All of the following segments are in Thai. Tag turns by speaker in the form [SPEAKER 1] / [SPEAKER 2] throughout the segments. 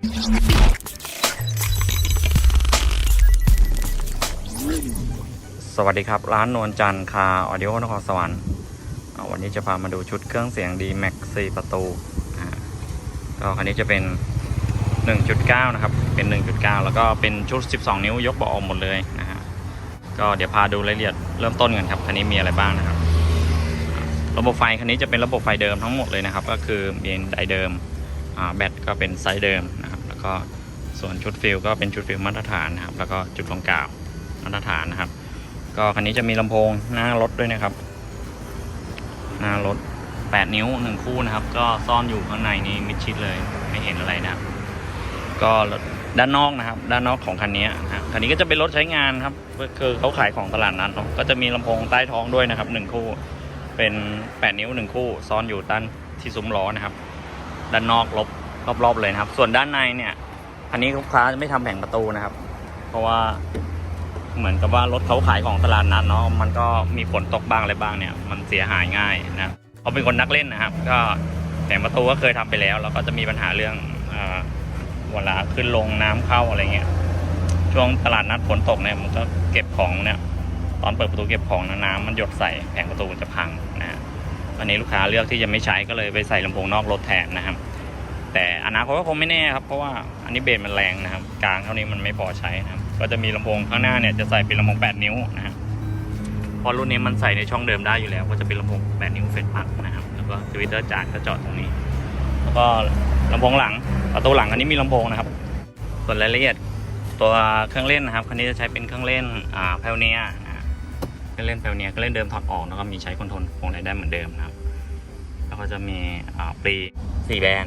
[SPEAKER 1] สวัสดีครับ ร้านนวลจันทร์คาออดิโอนครสวรรค์วันนี้จะพามาดูชุดเครื่องเสียงดีแม็ก4ประตูก็คันนี้จะเป็น 1.9 นะครับ เป็น 1.9 แล้วก็เป็นชุด 12 นิ้วยกเบาะออกหมดเลยนะฮะก็เดี๋ยวพาดูรายละเอียดเริ่มต้นกันครับคันนี้มีอะไรบ้างนะครับ ระบบไฟคันนี้จะเป็นระบบไฟเดิมทั้งหมดเลยนะครับ ก็คือมีไดเดิมแบตก็เป็นไซส์เดิมนะ แล้วก็ส่วนชุดฟิลก็เป็นชุดฟิลมาตรฐานนะครับ แล้วก็จุดลงกาวมาตรฐานนะครับ ก็คันนี้จะมีลำโพงหน้ารถด้วยนะครับ หน้ารถ 8 นิ้วหนึ่งคู่นะครับ ก็ซ่อนอยู่ข้างในนี้มิดชิดเลยไม่เห็นอะไรนะครับ ก็ด้านนอกนะครับ ด้านนอกของคันนี้นะคันนี้ก็จะเป็นรถใช้งานครับคือเขาขายของตลาดนัดเนก็จะมีลำโพงใต้ท้องด้วยนะครับหนึ่งคู่เป็น 8 นิ้วหนึ่งคู่ ซ่อนอยู่ด้านที่ซุ้มล้อนะครับ ด้านนอกลบ รอบๆเลยนะครับ ส่วนด้านในเนี่ยคันนี้ลูกค้าจะไม่ทำแผงประตูนะครับ เพราะว่าเหมือนกับว่ารถเขาขายของตลาดนัดเนาะมันก็มีฝนตกบ้างอะไรบ้างเนี่ย มันเสียหายง่ายนะเขาเป็นคนนักเล่นนะครับ ก็แผงประตูก็เคยทำไปแล้ว แล้วก็จะมีปัญหาเรื่องเวลาขึ้นลงน้ำเข้าอะไรเงี้ยช่วงตลาดนัดฝนตกเนี่ยมันก็เก็บของเนี่ยตอนเปิดประตูเก็บของน้ำมันหยดใส่แผงประตูมันจะพังนะฮะวันนี้ลูกค้าเลือกที่จะไม่ใช้ก็เลยไปใส่ลำโพงนอกรถแทนนะครับ แต่อนาคตก็คงไม่แน่ครับ เพราะว่าอันนี้เบสมันแรงนะครับ กลางเท่านี้มันไม่พอใช้นะครับ ก็จะมีลำโพงข้างหน้าเนี่ยจะใส่เป็นลำโพง 8 นิ้วนะฮะเพอรุ่นนี้มันใส่ในช่องเดิมได้อยู่แล้ว ก็จะเป็นลำโพง 8 นิ้วเฟสพักนะครับ แล้วก็ทวิตเตอร์จากจะจอดตรงนี้ แล้วก็ลำโพงหลังประตูหลังอันนี้มีลำโพงนะครับ ส่วนรายละเอียดตัวเครื่องเล่นนะครับคันนี้จะใช้เป็นเครื่องเล่นอ่าเพลเนียนะเครื่องเล่นเพลเนียเครื่องเล่นเดิมถอดออกแล้วก็มีใช้คอนโทรลวงไรได้เหมือนเดิมนะครับ แล้วก็จะมีอ่าปรีสี่แบน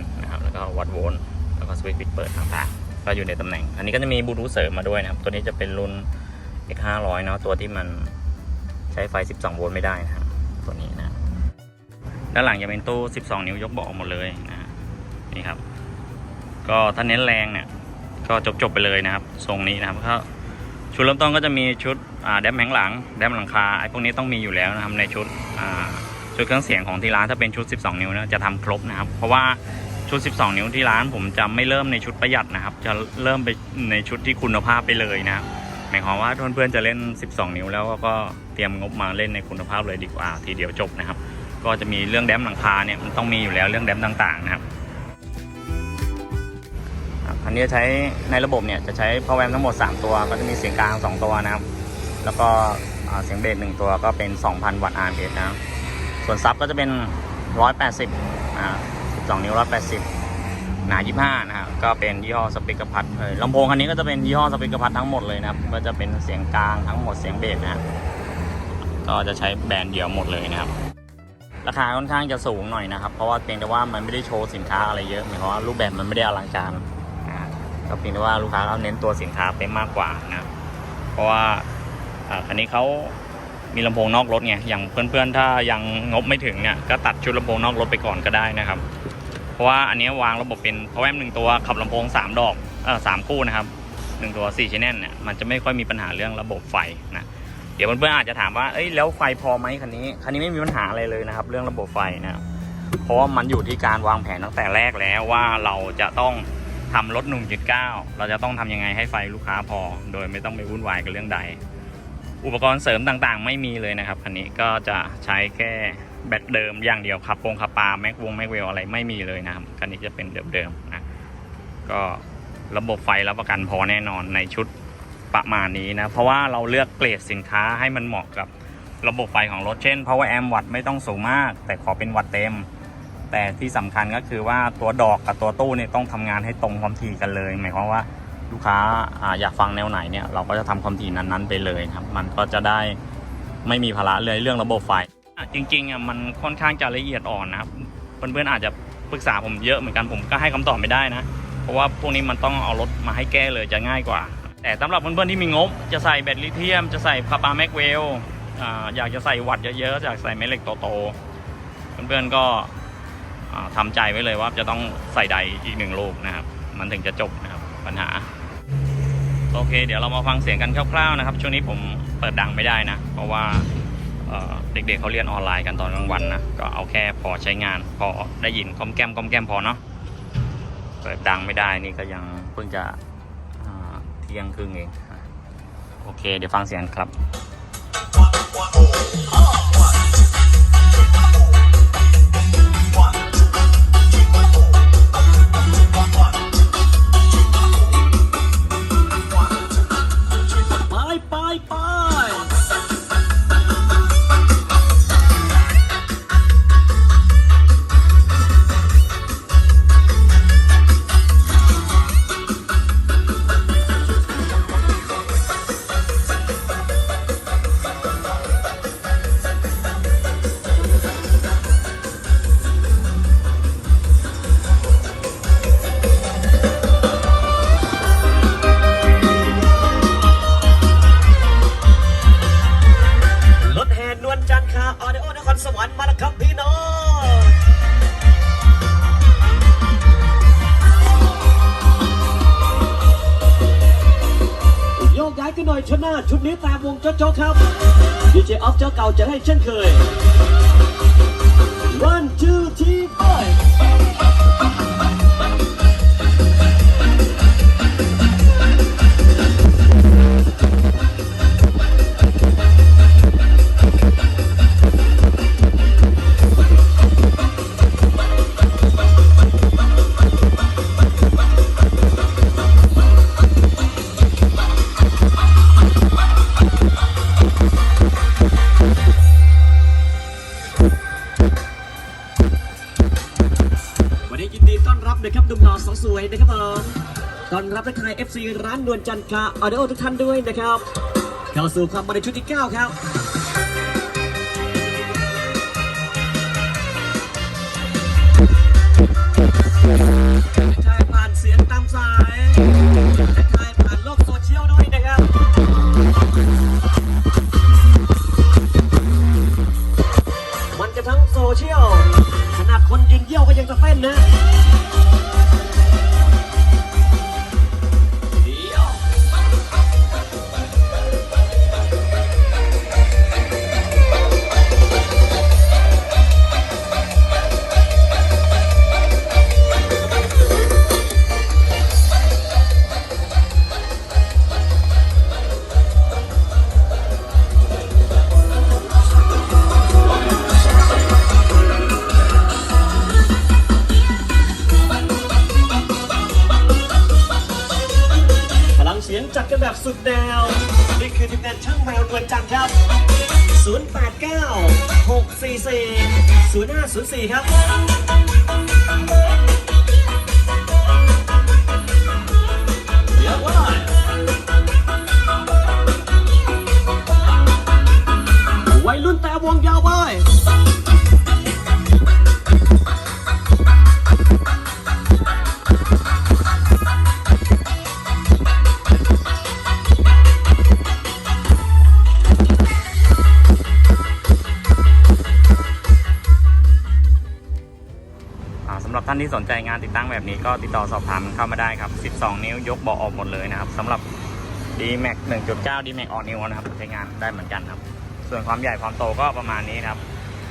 [SPEAKER 1] แล้วก็วัดโวลต์แล้วก็สวิตช์ปิดเปิดต่างๆ ก็อยู่ในตำแหน่ง อันนี้ก็จะมีบลูทูธเสริมมาด้วยนะครับ ตัวนี้จะเป็นรุ่น X 5 0 0 เนาะตัวที่มันใช้ไฟ 12 โวลต์ไม่ได้นะครับตัวนี้นะ ด้านหลังจะเป็นตู้ 12 นิ้วยกเบาะหมดเลยนะนี่ครับ ก็ถ้าเน้นแรงเนี่ยก็จบๆไปเลยนะครับ ทรงนี้นะครับก็ชุดเริ่มต้นก็จะมีชุดอ่าแดมแผงหลัง แดมหลังคาไอ้พวกนี้ต้องมีอยู่แล้วนะครับในชุดชุดเครื่องเสียงของที่ร้านถ้าเป็นชุด 12 นิ้วนะจะทำครบนะครับ เพราะว่า ชุด 12 นิ้วที่ร้านผมจะไม่เริ่มในชุดประหยัดนะครับ จะเริ่มไปในชุดที่คุณภาพไปเลยนะครับหมายความว่าเพื่อนๆจะเล่น 12 นิ้วแล้วก็เตรียมงบมาเล่นในคุณภาพเลยดีกว่า ทีเดียวจบนะครับ ก็จะมีเรื่องแดมหลังคาเนี่ยมันต้องมีอยู่แล้วเรื่องแดมต่างๆนะครับอันนี้ใช้ในระบบเนี่ยจะใช้ power amp ทั้งหมด 3 ตัว ก็จะมีเสียงกลาง 2 ตัวนะครับ แล้วก็เสียงเบสหนึ่งตัวก็เป็น 2,000 วัตต์ RMS นะครับส่วนซับก็จะเป็น 180อ่า 12 นิ้ว180หนา 25 นะครับ ก็เป็นยี่ห้อสปีกร์พัดเออลำโพงคันนี้ก็จะเป็นยี่ห้อสปีกร์พัดทั้งหมดเลยนะครับ ก็จะเป็นเสียงกลางทั้งหมดเสียงเบสนะก็จะใช้แบรนด์เดียวหมดเลยนะครับ ราคาค่อนข้างจะสูงหน่อยนะครับ เพราะว่าเพียงแต่ว่ามันไม่ได้โชว์สินค้าอะไรเยอะหมายความว่ารูปแบบมันไม่ได้อลังการอ่าก็เพียงแต่ว่าลูกค้าเขาเน้นตัวสินค้าไปมากกว่านะเพราะว่าอันนี้เขามีลำโพงนอกรถไง อย่างเพื่อนๆ ถ้ายังงบไม่ถึงเนี่ย ก็ตัดชุดลำโพงนอกรถไปก่อนก็ได้นะครับ ราะว่าอันนี้วางระบบเป็น power amp หนึ่งตัวขับลำโพง 3 ดอกเออสามคู่นะครับหนึ่งตัว4 channel เนี่ยมันจะไม่ค่อยมีปัญหาเรื่องระบบไฟนะเดี๋ยวเพื่อนๆอาจจะถามว่าเอ้ยแล้วไฟพอไหมคันนี้คันนี้ไม่มีปัญหาอะไรเลยนะครับ เรื่องระบบไฟนะครับเพราะว่ามันอยู่ที่การวางแผนตั้งแต่แรกแล้วว่าเราจะต้องทำรถ1.9 เราจะต้องทำยังไงให้ไฟลูกค้าพอ โดยไม่ต้องไปวุ่นวายกับเรื่องใด อุปกรณ์เสริมต่างๆ ไม่มีเลยนะครับคันนี้ก็จะใช้แค่ แบตเดิมอย่างเดียวขับโปงขับปลาแม็กวงแม็กเวลอะไรไม่มีเลยนะครับคันนี้จะเป็นเดิมๆนะก็ระบบไฟรับประกันพอแน่นอนในชุดประมาณนี้นะ เพราะว่าเราเลือกเกรดสินค้าให้มันเหมาะกับระบบไฟของรถเช่น power amp วัตต์ไม่ต้องสูงมาก แต่ขอเป็นวัตเต็ม แต่ที่สำคัญก็คือว่าตัวดอกกับตัวตู้เนี่ยต้องทำงานให้ตรงความถี่กันเลย หมายความว่าลูกค้าอยากฟังแนวไหนเนี่ยเราก็จะทำความถี่นั้นๆไปเลยครับ มันก็จะได้ไม่มีภาระเลยเรื่องระบบไฟ จริงๆอะมันค่อนข้างจะละเอียดอ่อนนะครับเพื่อนๆอาจจะปรึกษาผมเยอะเหมือนกันผมก็ให้คำตอบไม่ได้นะ เพราะว่าพวกนี้มันต้องเอารถมาให้แก้เลยจะง่ายกว่า แต่สำหรับเพื่อนๆที่มีงบ จะใส่แบตลิเธียม จะใส่คาปาแมกเวลอยากจะใส่วัตต์เยอะๆอยากใส่แม่เหล็กโตๆเพื่อนๆก็อ่าทำใจไว้เลยว่าจะต้องใส่ใดอีกหนึ่งลูกนะครับ มันถึงจะจบนะครับปัญหา โอเค เดี๋ยวเรามาฟังเสียงกันคร่าวๆนะครับ ช่วงนี้ผมเปิดดังไม่ได้นะ เพราะว่า เด็กๆเขาเรียนออนไลน์กันตอนกลางวันนะก็เอาแค่พอใช้งาน พอได้ยินก้มแก้มก้มแก้มพอเนาะเปิดดังไม่ได้นี่ก็ยังเพิ่งจะเที่ยงครึ่งเอง โอเค เดี๋ยวฟังเสียงครับ
[SPEAKER 2] หน้าชุดนี้ตามวงโจ๊กๆครับดีเจออฟเจ้าเก่าจะให้เช่นเคย one two three four วสวยนะครับผมตอนรับทักทาย FC ร้านนวลจันทร์คาออเดอร์ทุกท่านด้วยนะครับ เข้าสู่ความมาในชุดที่ 9 ครับ สุดแนว นี่คือทีมงานช่างแมวนวลจันทร์ครับ 089 644 0504 ครับ
[SPEAKER 1] สนใจงานติดตั้งแบบนี้ก็ติดต่อสอบถามเข้ามาได้ครับ 12 นิ้วยกเบาะออกหมดเลยนะครับสำหรับ D-Max 1.9 D-Max All New นะครับใช้งานได้เหมือนกันครับ ส่วนความใหญ่ความโตก็ประมาณนี้ครับ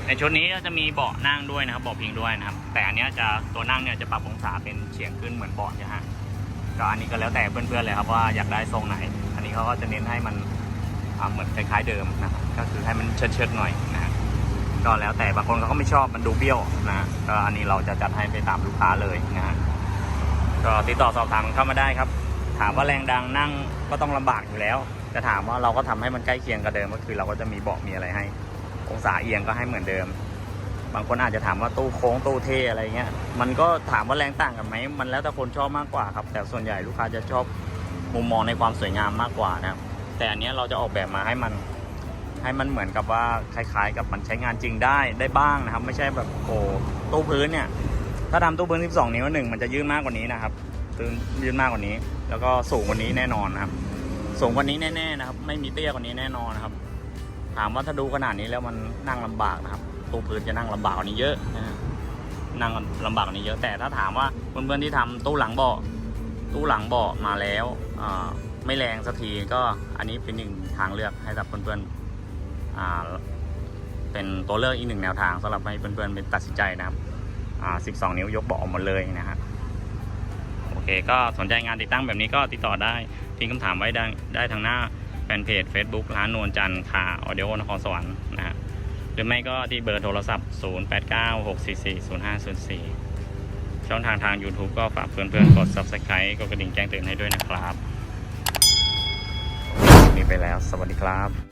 [SPEAKER 1] ในชุดนี้ก็จะมีเบาะนั่งด้วยนะครับเบาะพิงด้วยนะครับ แต่อันนี้จะตัวนั่งเนี่ยจะปรับองศาเป็นเฉียงขึ้นเหมือนเบาะนะฮะก็อันนี้ก็แล้วแต่เพื่อนๆเลยครับว่าอยากได้ทรงไหน อันนี้เขาก็จะเน้นให้มันอ่าเหมือนคล้ายๆเดิมนะครับก็คือให้มันเชิดๆหน่อยนะ ก็แล้วแต่บางคนเขาก็ไม่ชอบมันดูเบี้ยวนะก็อันนี้เราจะจัดให้ไปตามลูกค้าเลยนะฮะก็ติดต่อสอบถามเข้ามาได้ครับ ถามว่าแรงดังนั่งก็ต้องลำบากอยู่แล้ว จะถามว่าเราก็ทำให้มันใกล้เคียงกับเดิมก็คือ เราก็จะมีเบาะมีอะไรให้ องศาเอียงก็ให้เหมือนเดิม บางคนอาจจะถามว่าตู้โค้งตู้เทอะไรเงี้ยมันก็ถามว่าแรงต่างกันไหมมันแล้วแต่คนชอบมากกว่าครับ แต่ส่วนใหญ่ลูกค้าจะชอบมุมมองในความสวยงามมากกว่านะครับแต่อันนี้เราจะออกแบบมาให้มัน ให้มันเหมือนกับว่าคล้ายๆ กับมันใช้งานจริงได้ได้บ้างนะครับ ไม่ใช่แบบโอ้ตู้พื้นเนี่ย ถ้าทำตู้พื้น 12 นิ้วหนึ่งมันจะยื่นมากกว่านี้นะครับยื่นมากกว่านี้ แล้วก็สูงกว่านี้แน่นอนนะครับสูงกว่านี้แน่ๆนะครับ ไม่มีเตี้ยกว่านี้แน่นอนนะครับ ถามว่าถ้าดูขนาดนี้แล้วมันนั่งลำบากนะครับตู้พื้นจะนั่งลำบากกว่านี้เยอะนะฮะนั่งลำบากกว่านี้เยอะแต่ถ้าถามว่าเพื่อนๆที่ทำตู้หลังเบาะตู้หลังเบาะมาแล้วไม่แรงสักทีก็อันนี้เป็นหนึ่งทางเลือกให้กับเพื่อนๆ เป็นตัวเลือกอีกหนึ่งแนวทางสำหรับให้เพื่อนๆเป็นตัดสินใจนะครับอ่า12นิ้วยกเบาะออกหมดเลยนะฮะเคก็สนใจงานติดตั้งแบบนี้ก็ติดต่อได้ทิ้งคำถามไว้ได้ได้ทางหน้าแฟนเพจ Facebook ร้านนวลจันทร์คาออเดโอนครสวรรค์นะฮะหรือไม่ก็ที่เบอร์โทรศัพท์ 0896440504 ช่องทางทาง YouTube ก็ฝากเพื่อนๆกด Subscribe กดกระดิ่งแจ้งเตือนให้ด้วยนะครับมีไปแล้ว สวัสดีครับ